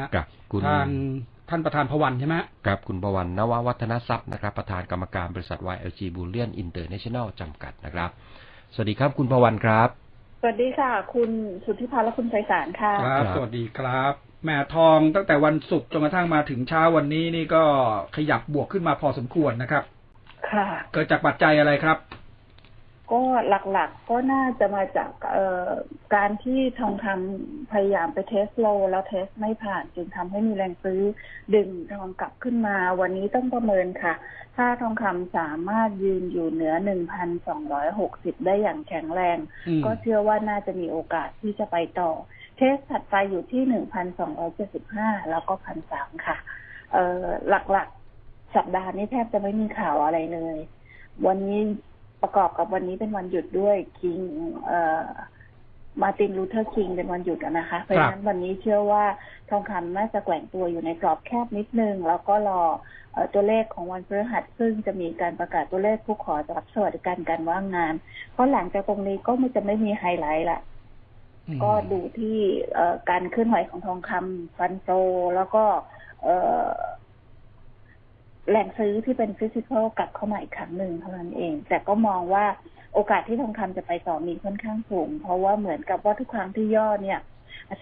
ฮะกับคุณทางท่านประธานพวันใช่ไหมฮะกับคุณประวันนววัฒนทรัพย์นะครับ ประธานกรรมการบริษัท YLG Bullion International จำกัดนะครับ สวัสดีครับคุณประวันครับ สวัสดีค่ะ คุณสุทธิพันธ์และคุณไพศาลค่ะครับครับสวัสดีครับแหม่ทองตั้งแต่วันศุกร์จนกระทั่งมาถึงเช้าวันนี้นี่ก็ขยับบวกขึ้นมาพอสมควรนะครับ ค่ะ เกิดจากปัจจัยอะไรครับ ก็หลักๆก็น่าจะมาจากเอ่อการที่ทองคำพยายามไปเทสโล แล้วเทสไม่ผ่านจึงทำให้มีแรงซื้อดึงทองกลับขึ้นมา วันนี้ต้องประเมินค่ะ ถ้าทองคำสามารถยืนอยู่เหนือ 1,260 ได้อย่างแข็งแรงอืมก็เชื่อว่าน่าจะมีโอกาสที่จะไปต่อ เทสถัดไปอยู่ที่ 1,275 แล้วก็ 1,300 ค่ะเอ่อหลักๆ สัปดาห์นี้แทบจะไม่มีข่าวอะไรเลย วันนี้ ประกอบกับวันนี้เป็นวันหยุดด้วยคิงเอ่อมาตินลูเทอร์คิงเป็นวันหยุดอะนะคะ เพราะฉะนั้นวันนี้เชื่อว่าทองคำน่าจะแกว่งตัวอยู่ในกรอบแคบนิดนึง แล้วก็รอเอ่อตัวเลขของวันพฤหัส ซึ่งจะมีการประกาศตัวเลขผู้ขอรับสวัสดิการการว่างงาน เพราะหลังจากตรงนี้ก็ไม่จะไม่มีไฮไลท์ละอืมก็ดูที่เอ่อการเคลื่อนไหวของทองคำฟันโซแล้วก็เอ่อ แหล่งซื้อที่เป็นฟิสิกอลกลับเข้ามาอีกครั้งหนึ่งเท่านั้นเอง แต่ก็มองว่าโอกาสที่ทองคำจะไปต่อมีค่อนข้างสูง เพราะว่าเหมือนกับว่าทุกครั้งที่ย่อเนี่ย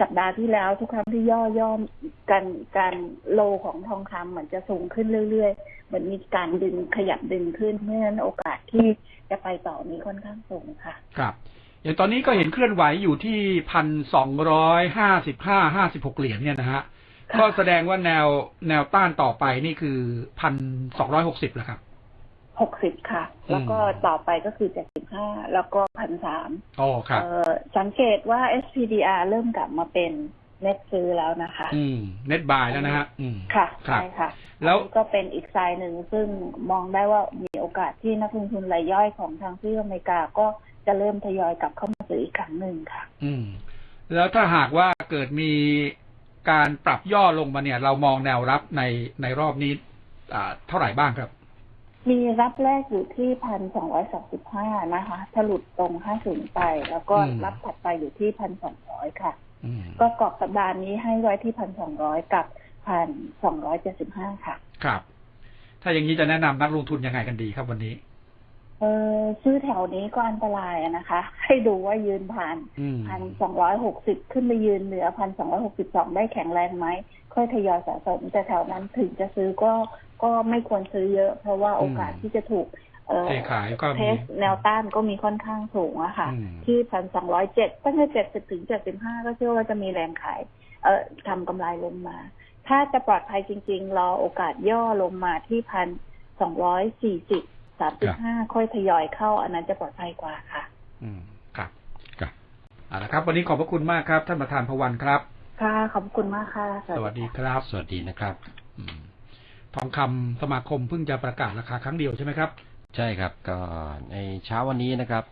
สัปดาห์ที่แล้วทุกครั้งที่ย่อย่อการการโลของทองคำเหมือนจะสูงขึ้นเรื่อยๆ เหมือนมีการดึงขยับดึงขึ้นเพราะฉะนั้นโอกาสที่จะไปต่อมีค่อนข้างสูงค่ะ ครับอย่างตอนนี้ก็เห็นเคลื่อนไหวอยู่ที่พันสองร้อยห้าสิบห้าห้าสิบหกเหรียญเนี่ยนะฮะ ก็แสดงว่าแนวแนวต้านต่อไปนี่คือพันสองร้อยหกสิบแล้วครับหกสิบค่ะ แล้วก็ต่อไปก็คือเจ็ดสิบห้าแล้วก็พันสามอ๋อครับเอ่อสังเกตว่า SPDR เริ่มกลับมาเป็นเน็ตซื้อแล้วนะคะ อืม เน็ตบายแล้วนะฮะอืมค่ะครับใช่ค่ะ แล้วอันนี้ก็เป็นอีกไซน์หนึ่งซึ่งมองได้ว่ามีโอกาสที่นักลงทุนรายย่อยของทางที่อเมริกาก็จะเริ่มทยอยกลับเข้ามาซื้ออีกครั้งหนึ่งค่ะ อืม แล้วถ้าหากว่าเกิดมี การปรับย่อลงมาเนี่ย เรามองแนวรับในในรอบนี้อ่าเท่าไหร่บ้างครับ มีรับแรกอยู่ที่พันสองร้อยสามสิบห้านะคะถ้าหลุดตรงห้าศูนย์ไป แล้วก็อืมรับถัดไปอยู่ที่พันสองร้อยค่ะอืมก็กรอบสัปดาห์นี้ให้ไว้ที่พันสองร้อยกับพันสองร้อยเจ็ดสิบห้าค่ะ ครับ ถ้าอย่างนี้จะแนะนำนักลงทุนยังไงกันดีครับวันนี้ เออซื้อแถวนี้ก็อันตรายอะนะคะ ให้ดูว่ายืนผ่านอืมพันสองร้อยหกสิบขึ้นไปยืนเหนือพันสองร้อยหกสิบสองได้แข็งแรงไหมค่อยทยอยสะสม แต่แถวนั้นถึงจะซื้อก็ก็ไม่ควรซื้อเยอะ เพราะว่าโอกาสอืมที่จะถูกเอ่อเทขายก็เทมีสแนวต้านก็มีค่อนข้างสูงอะค่ะอืมที่พันสองร้อยเจ็ดตั้งแต่เจ็ดสิบถึงเจ็ดสิบห้าก็เชื่อว่าจะมีแรงขาย เอ่อทำกำไรลงมา ถ้าจะปลอดภัยจริง ๆ รอโอกาสย่อลงมาที่พันสองร้อยสี่สิบ สามสิบห้าค่อยทยอยเข้า อันนั้นจะปลอดภัยกว่าค่ะ อืมครับครับเอาละครับ วันนี้ขอบพระคุณมากครับ ท่านประธานพวันครับ ค่ะ ขอบคุณมากค่ะ สวัสดีครับ สวัสดีนะครับอืมทองคำสมาคมเพิ่งจะประกาศราคาครั้งเดียวใช่ไหมครับ ใช่ครับ ก็ในเช้าวันนี้นะครับ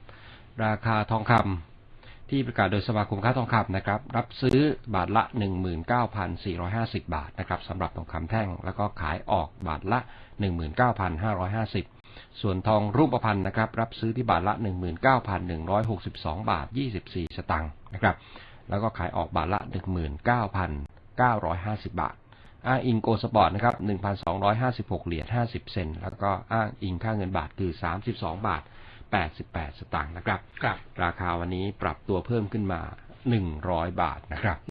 ราคาทองคำที่ประกาศโดยสมาคมค้าทองคำนะครับ รับซื้อบาทละ 19,450 บาทนะครับสำหรับทองคำแท่ง แล้วก็ขายออกบาทละ 19,550 ส่วนทองรูปพรรณนะครับ รับซื้อที่บาทละ 19,162 บาท 24 สตางค์นะครับ แล้วก็ขายออกบาทละ 19,950 บาท อ้างอิงโกลสปอร์ตนะครับ 1,256 เหรียญ 50 เซนต์แล้วก็อ้างอิงค่าเงินบาทคือ 32 บาท 88 สตางค์นะครับครับราคาวันนี้ปรับตัวเพิ่มขึ้นมา 100 บาทนะครับ